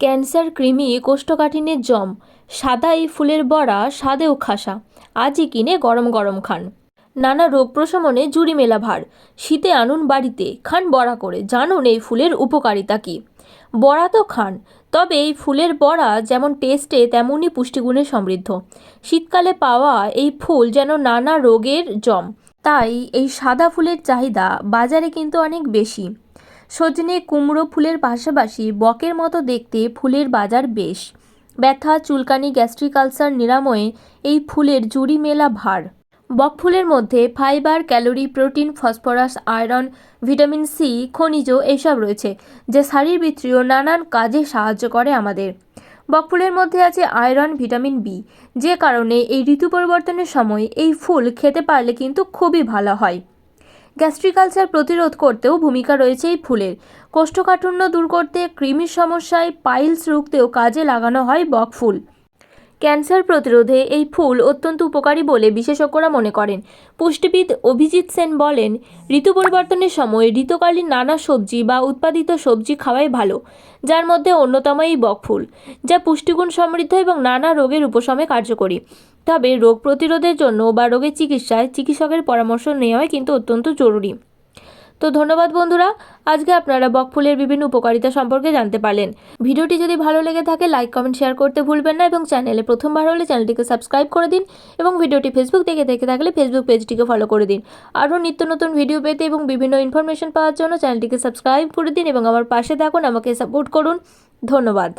Cancer, কৃমি, কোষ্ঠকাঠিন্যের জম, সাদা এই ফুলের বড়া স্বাদেও খাসা, আজই কিনে গরম গরম খান। নানা রোগ প্রশমনে জুড়ি মেলা ভার, শীতে আনুন বাড়িতে, খান বড়া করে, জানুন এই ফুলের উপকারিতা কী। বড়া তো খান, তবে এই ফুলের বড়া যেমন টেস্টে, তেমনই পুষ্টিগুণে সমৃদ্ধ। শীতকালে পাওয়া এই ফুল যেন নানা রোগের জম, তাই এই সাদা ফুলের চাহিদা বাজারে কিন্তু অনেক বেশি। সজনে কুমড়ো ফুলের পাশাপাশি বকের মতো দেখতে ফুলের বাজার বেশ। ব্যথা, চুলকানি গ্যাস্ট্রিক আলসার নিরাময়ে এই ফুলের জুড়ি মেলা ভার। বক ফুলের মধ্যে fibre, calorie, protein, phosphorus, iron, vitamin C, খনিজ এসব রয়েছে, যা শারীরবৃত্তীয় নানান কাজে সাহায্য করে আমাদের। বকফুলের মধ্যে আছে আয়রন, ভিটামিন বি, যে কারণে এই ঋতু পরিবর্তনের সময় এই ফুল খেতে পারলে কিন্তু খুবই ভালো হয়। গ্যাস্ট্রিক আলসার প্রতিরোধ করতেও ভূমিকা রয়েছে এই ফুলের। কোষ্ঠকাঠিন্য দূর করতে কৃমির সমস্যায় পাইলস রুখতেও কাজে লাগানো হয় বকফুল ক্যান্সার প্রতিরোধে এই ফুল অত্যন্ত উপকারী বলে বিশেষজ্ঞরা মনে করেন। পুষ্টিবিদ অভিজিৎ সেন বলেন, ঋতু পরিবর্তনের সময় ঋতুকালীন নানা সবজি বা উৎপাদিত সবজি খাওয়াই ভালো, যার মধ্যে অন্যতম এই বকফুল যা পুষ্টিগুণ সমৃদ্ধ এবং নানা রোগের উপশমে কার্যকরী। তবে রোগ প্রতিরোধের জন্য বা রোগের চিকিৎসায় চিকিৎসকের পরামর্শ নেওয়াই কিন্তু অত্যন্ত জরুরি। তো ধন্যবাদ বন্ধুরা, আজকে আপনারা বকফুলের বিভিন্ন উপকারিতা সম্পর্কে জানতে পারলেন। ভিডিওটি যদি ভালো লেগে থাকে লাইক কমেন্ট শেয়ার করতে ভুলবেন না এবং চ্যানেলে প্রথমবার হলে চ্যানেলটিকে সাবস্ক্রাইব করে দিন এবং ভিডিওটি ফেসবুক থেকে দেখে থাকলে ফেসবুক পেজটিকে ফলো করে দিন। আরও নিত্য নতুন ভিডিও পেতে এবং বিভিন্ন ইনফরমেশন পাওয়ার জন্য চ্যানেলটিকে সাবস্ক্রাইব করে দিন এবং আমার পাশে থাকুন, আমাকে সাপোর্ট করুন। ধন্যবাদ।